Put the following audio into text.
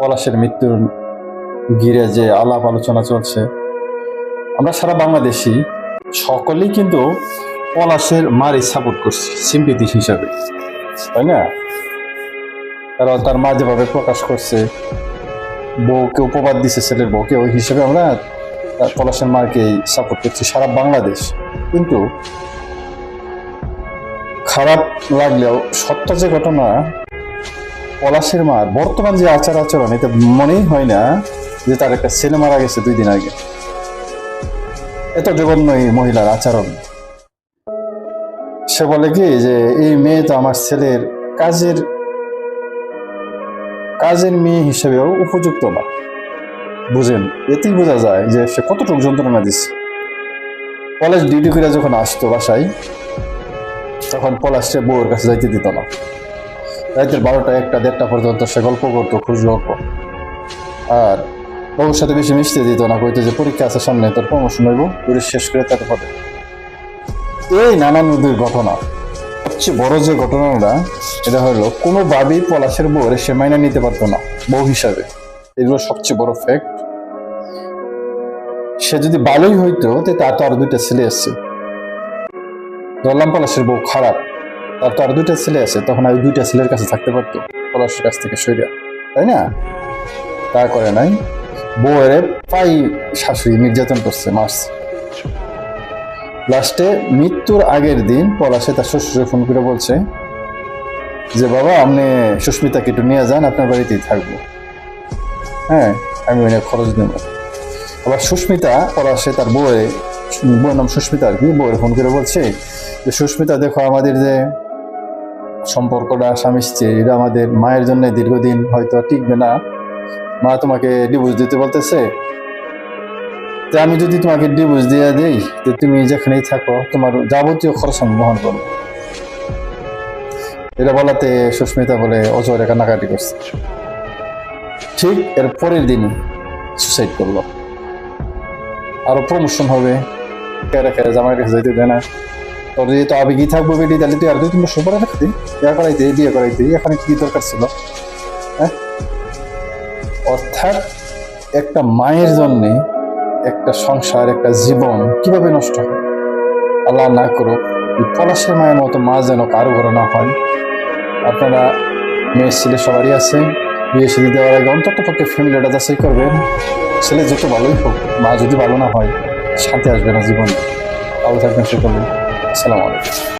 পলাশের মৃত্যুর ঘিরে যে আলাপ আলোচনা চলছে, আমরা সারা বাংলাদেশি সকলেই কিন্তু পলাশের মারই সাপোর্ট করছি সিম্পিতি হিসাবে। তাই না? কারণ তার মা যেভাবে প্রকাশ করছে, বউকে উপবাদ দিছে, ছেলের বউকে, ওই হিসেবে আমরা পলাশের মাকেই সাপোর্ট করছি সারা বাংলাদেশ। কিন্তু খারাপ লাগলেও সত্য যে ঘটনা পলাশের মা। বর্তমান যে আচার আচরণ এতে মনেই হয় না যে তার একটা ছেলে মারা গেছে দুই দিন আগে। এত জঘন্য এই মহিলার আচরণ। সে বলে কি যে, এই মেয়ে তো আমার ছেলের কাজের কাজের মেয়ে হিসেবেও উপযুক্ত না। বুঝেন, এতেই বোঝা যায় যে সে কতটুকু যন্ত্রণা দিচ্ছে। কলেজ ডিউটি করে যখন আসতো বাসায়, তখন পলাশে বউয়ের কাছে যাইতে দিত না। রাতের বারোটা একটা, দেড়টা পর্যন্ত সে গল্প করতো, খুশ গল্প। আর বউর সাথে বেশি মিশতে দিত না, কইতো যে পরীক্ষা আছে সামনে, তোর প্রমোশন হইব, পুরো শেষ করে তারপরে। এই নানান ঘটনা। সবচেয়ে বড় যে ঘটনাটা, এটা হলো কোনোভাবেই পলাশের বউরে সে মাইনা নিতে পারতো না, বউ হিসাবে। এগুলো সবচেয়ে বড় ফ্যাক্ট সে যদি ভালোই হইতো তার তো আরও দুইটা ছেলে আসছে ধরলাম পলাশের বউ খারাপ। তার তো আর দুইটা ছেলে আছে, তখন ওই দুইটা ছেলের কাছে থাকতে পারতো, পলাশের কাছ থেকে সইরা। তাই না? তা করে নাই। বউয়ের পাই শাশুড়ি নির্যাতন করছে, মারছে। লাস্টে মৃত্যুর আগের দিন পলাশে তার শ্বশুরে ফোন করে বলছে যে, বাবা, আপনি সুস্মিতাকে একটু নিয়ে যান, আপনার বাড়িতেই থাকব। হ্যাঁ আমি ওই খরচ দেব। আবার সুস্মিতা, পলাশে তার বউয়ে বউয়ের নাম সুস্মিতা আর কি, বউয়ের ফোন করে বলছে যে, সুস্মিতা, দেখো আমাদের যে সম্পর্কটা স্বামী স্ত্রী এটা আমাদের মায়ের জন্য দীর্ঘদিন হয়তো টিকবে না। মা তোমাকে ডিভোর্স দিতে বলতেছে। তো আমি যদি তোমাকে ডিভোর্স দিয়ে দেই, তো তুমি যেখানেই থাকো, তোমার যাবতীয় খরচ আমি বহন করব। এটা বলাতে সুস্মিতা বলে অজয় কান্নাকাটি করছে। ঠিক এর পরের দিনই সুসাইড করল। আরও প্রমোশন হবে। কেরা কেরা জামাইয়ের কাছে যাইতে দেয় না। তোর যেহেতু আবেগই থাকব বেটি, তাহলে তুই আর দুই তিন বছর রাখতি বিয়ে করাইতে বিয়ে করাইতে এখানে কি দরকার ছিল? হ্যাঁ? অর্থাৎ একটা মায়ের জন্যে একটা সংসার, একটা জীবন কীভাবে নষ্ট হয়? আল্লাহ না করুক পলাশের মায়ের মতো মা যেন কারও ঘরে না হয়। আপনারা মেয়ের ছেলে সবারই আছে, বিয়ে শাদী দেওয়ার আগে অন্তত পক্ষে ফ্যামিলিটা যাচাই করবেন। ছেলে যত ভালোই হোক, মা যদি ভালো না হয়, শান্তি আসবে না জীবনে। ভালো থাকবেন সে করবেন আসসালামু আলাইকুম।